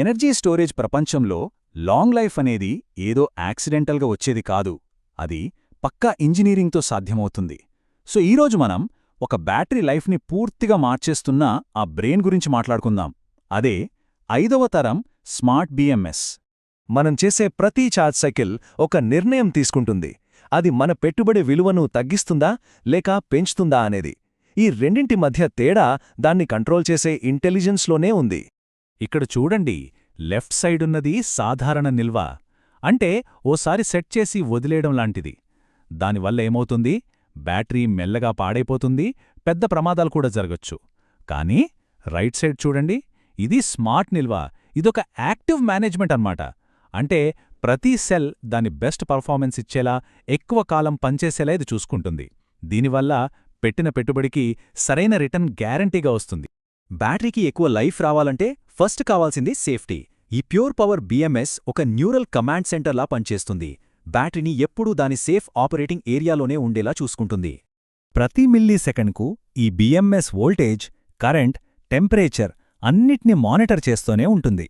Energy storage ప్రపంచంలో long life అనేది ఏదో యాక్సిడెంటల్గా వచ్చేది కాదు. అది పక్కా ఇంజనీరింగ్తో సాధ్యమవుతుంది. సో ఈరోజు మనం ఒక బ్యాటరీ లైఫ్ని పూర్తిగా మార్చేస్తున్న ఆ బ్రెయిన్ గురించి మాట్లాడుకుందాం. అదే ఐదవ తరం స్మార్ట్ బిఎంఎస్ మనం చేసే ప్రతి ఛార్జ్ సైకిల్ ఒక నిర్ణయం తీసుకుంటుంది. అది మన పెట్టుబడి విలువను తగ్గిస్తుందా లేక పెంచుతుందా అనేది. ఈ రెండింటి మధ్య తేడా దాన్ని కంట్రోల్ చేసే ఇంటెలిజెన్స్లోనే ఉంది. ఇక్కడ చూడండి లెఫ్ట్ సైడున్నది సాధారణ నిల్వ. అంటే ఓసారి సెట్ చేసి వదిలేయడం లాంటిది. దానివల్ల ఏమవుతుంది? బ్యాటరీ మెల్లగా పాడైపోతుంది పెద్ద ప్రమాదాలు కూడా జరగచ్చు. కానీ రైట్ సైడ్ చూడండి ఇది స్మార్ట్ నిల్వ. ఇదొక యాక్టివ్ మేనేజ్మెంట్ అన్నమాట. అంటే ప్రతి సెల్ దాని బెస్ట్ పర్ఫార్మెన్స్ ఇచ్చేలా ఎక్కువ కాలం పనిచేసేలా ఇది చూసుకుంటుంది. దీనివల్ల పెట్టిన పెట్టుబడికి సరైన రిటర్న్ గ్యారంటీగా వస్తుంది. బ్యాటరీకి ఎక్కువ లైఫ్ రావాలంటే ఫస్ట్ కావాల్సింది సేఫ్టీ. ఈ ప్యూర్ పవర్ బిఎంఎస్ ఒక న్యూరల్ కమాండ్ సెంటర్లా పనిచేస్తుంది. బ్యాటరీని ఎప్పుడూ దాని సేఫ్ ఆపరేటింగ్ ఏరియాలోనే ఉండేలా చూసుకుంటుంది. ప్రతి మిల్లీ సెకండ్కు ఈ బిఎంఎస్ వోల్టేజ్ కరెంట్ టెంపరేచర్ అన్నిటినీ మానిటర్ చేస్తూనే ఉంటుంది.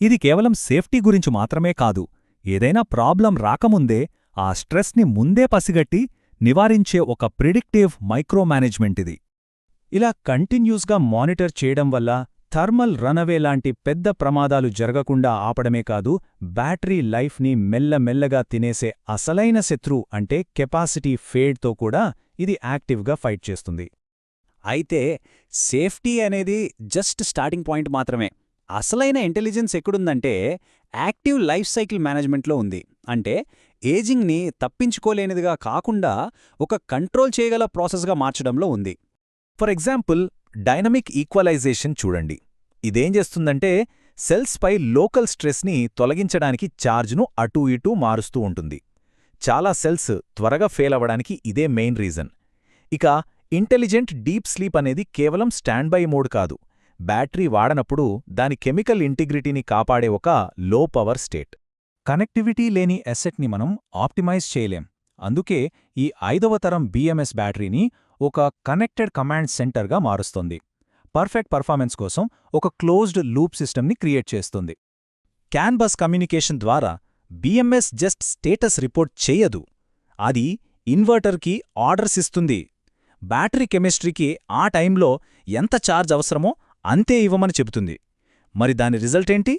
ఇది కేవలం సేఫ్టీ గురించి మాత్రమే కాదు ఏదైనా ప్రాబ్లం రాకముందే ఆ స్ట్రెస్ని ముందే పసిగట్టి నివారించే ఒక ప్రిడిక్టివ్ మైక్రోమేనేజ్మెంట్ ఇది. ఇలా కంటిన్యూస్గా మానిటర్ చేయడం వల్ల థర్మల్ రనవే లాంటి పెద్ద ప్రమాదాలు జరగకుండా ఆపడమే కాదు బ్యాటరీ లైఫ్ని మెల్లమెల్లగా తినేసే అసలైన శత్రు అంటే కెపాసిటీ ఫేడ్తో కూడా ఇది యాక్టివ్గా ఫైట్ చేస్తుంది. అయితే సేఫ్టీ అనేది జస్ట్ స్టార్టింగ్ పాయింట్ మాత్రమే. అసలైన ఇంటెలిజెన్స్ ఎక్కడుందంటే యాక్టివ్ లైఫ్ సైకిల్ మేనేజ్మెంట్లో ఉంది. అంటే ఏజింగ్ని తప్పించుకోలేనిదిగా కాకుండా ఒక కంట్రోల్ చేయగల ప్రాసెస్గా మార్చడంలో ఉంది. ఫర్ ఎగ్జాంపుల్ డైనమిక్ ఈక్వలైజేషన్ చూడండి. ఇదేం చేస్తుందంటే సెల్స్పై లోకల్ స్ట్రెస్ని తొలగించడానికి ఛార్జ్ను అటూ ఇటూ మారుస్తూ ఉంటుంది. చాలా సెల్స్ త్వరగా ఫెయిల్ అవ్వడానికి ఇదే మెయిన్ రీజన్. ఇక ఇంటెలిజెంట్ డీప్ స్లీప్ అనేది కేవలం స్టాండ్ బై మోడ్ కాదు. బ్యాటరీ వాడనప్పుడు దాని కెమికల్ ఇంటిగ్రిటీని కాపాడే ఒక లో పవర్ స్టేట్. కనెక్టివిటీ లేని ఎసెట్ని మనం ఆప్టిమైజ్ చేయలేం. అందుకే ఈ ఐదవ తరం బిఎంఎస్ బ్యాటరీని ఒక కనెక్టెడ్ కమాండ్ సెంటర్గా మారుస్తుంది. పర్ఫెక్ట్ పర్ఫార్మెన్స్ కోసం ఒక క్లోజ్డ్ లూప్ సిస్టమ్ని క్రియేట్ చేస్తుంది. క్యాన్బస్ కమ్యూనికేషన్ ద్వారా బిఎంఎస్ జస్ట్ స్టేటస్ రిపోర్ట్ చేయదు. అది ఇన్వర్టర్కి ఆర్డర్స్ ఇస్తుంది. బ్యాటరీ కెమిస్ట్రీకి ఆ టైంలో ఎంత ఛార్జ్ అవసరమో అంతే ఇవ్వమని చెబుతుంది. మరి దాని రిజల్ట్ ఏంటి?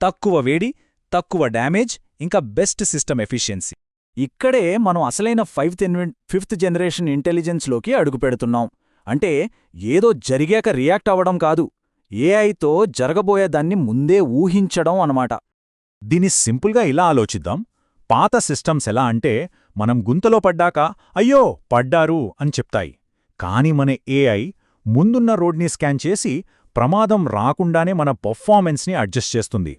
తక్కువ వేడి తక్కువ డ్యామేజ్ ఇంకా బెస్ట్ సిస్టమ్ ఎఫిషియన్సీ ఇక్కడే మనం అసలైన ఫైవ్త్ ఫిఫ్త్ జనరేషన్ ఇంటెలిజెన్స్లోకి అడుగుపెడుతున్నాం అంటే ఏదో జరిగాక రియాక్ట్ అవ్వడం కాదు ఏఐతో జరగబోయేదాన్ని ముందే ఊహించడం అనమాట దీని సింపుల్గా ఇలా ఆలోచిద్దాం. పాత సిస్టమ్స్ ఎలా అంటే మనం గుంతలో పడ్డాక అయ్యో పడ్డారు అని చెప్తాయి. కాని మన ఏఐ ముందున్న రోడ్ని స్కాన్ చేసి ప్రమాదం రాకుండానే మన పర్ఫార్మెన్స్ని అడ్జస్ట్ చేస్తుంది.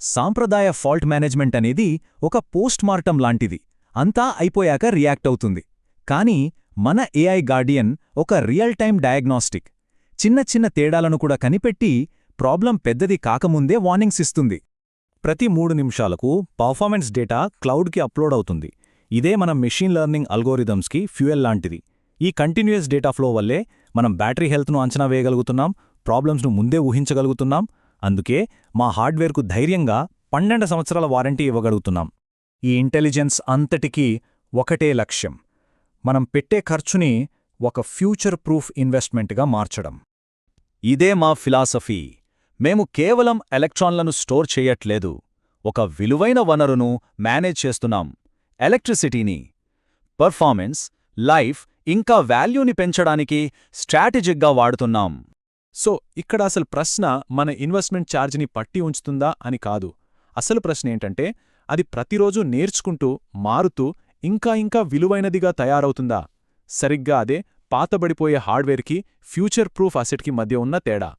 సాంప్రదాయ ఫాల్ట్ మేనేజ్మెంట్ అనేది ఒక పోస్ట్ మార్టం లాంటిది. అంతా అయిపోయాక రియాక్ట్ అవుతుంది. కానీ మన ఏఐ గార్డియన్ ఒక రియల్ టైం డయాగ్నాస్టిక్. చిన్న చిన్న తేడాలను కూడా కనిపెట్టి ప్రాబ్లం పెద్దది కాకముందే వార్నింగ్స్ ఇస్తుంది. ప్రతి మూడు నిమిషాలకు పర్ఫార్మెన్స్ డేటా క్లౌడ్కి అప్లోడ్ అవుతుంది. ఇదే మన మెషీన్ లెర్నింగ్ అల్గోరిథమ్స్కి ఫ్యూయల్ లాంటిది. ఈ కంటిన్యూయస్ డేటా ఫ్లో వల్లే మనం బ్యాటరీ హెల్త్ను అంచనా వేయగలుగుతున్నాం ప్రాబ్లమ్స్ను ముందే ఊహించగలుగుతున్నాం. అందుకే మా హార్డ్వేర్కు ధైర్యంగా పన్నెండు సంవత్సరాల వారంటీ ఇవ్వగలుగుతున్నాం. ఈ ఇంటెలిజెన్స్ అంతటికీ ఒకటే లక్ష్యం. మనం పెట్టే ఖర్చుని ఒక ఫ్యూచర్ ప్రూఫ్ ఇన్వెస్ట్మెంట్గా మార్చడం. ఇదే మా ఫిలాసఫీ. మేము కేవలం ఎలక్ట్రాన్లను స్టోర్ చేయట్లేదు. ఒక విలువైన వనరును మేనేజ్ చేస్తున్నాం. ఎలక్ట్రిసిటీని. పర్ఫార్మెన్స్ లైఫ్ ఇంకా వాల్యూని పెంచడానికి స్ట్రాటజిక్గా వాడుతున్నాం. సో ఇక్కడ అసలు ప్రశ్న మన ఇన్వెస్ట్మెంట్ ఛార్జ్ని పట్టి ఉంచుతుందా అని కాదు. అసలు ప్రశ్న ఏంటంటే అది ప్రతిరోజూ నేర్చుకుంటూ మారుతూ ఇంకా ఇంకా విలువైనదిగా తయారవుతుందా? సరిగ్గా అదే పాతబడిపోయే హార్డ్వేర్కి ఫ్యూచర్ ప్రూఫ్ అసెట్కి మధ్య ఉన్న తేడా.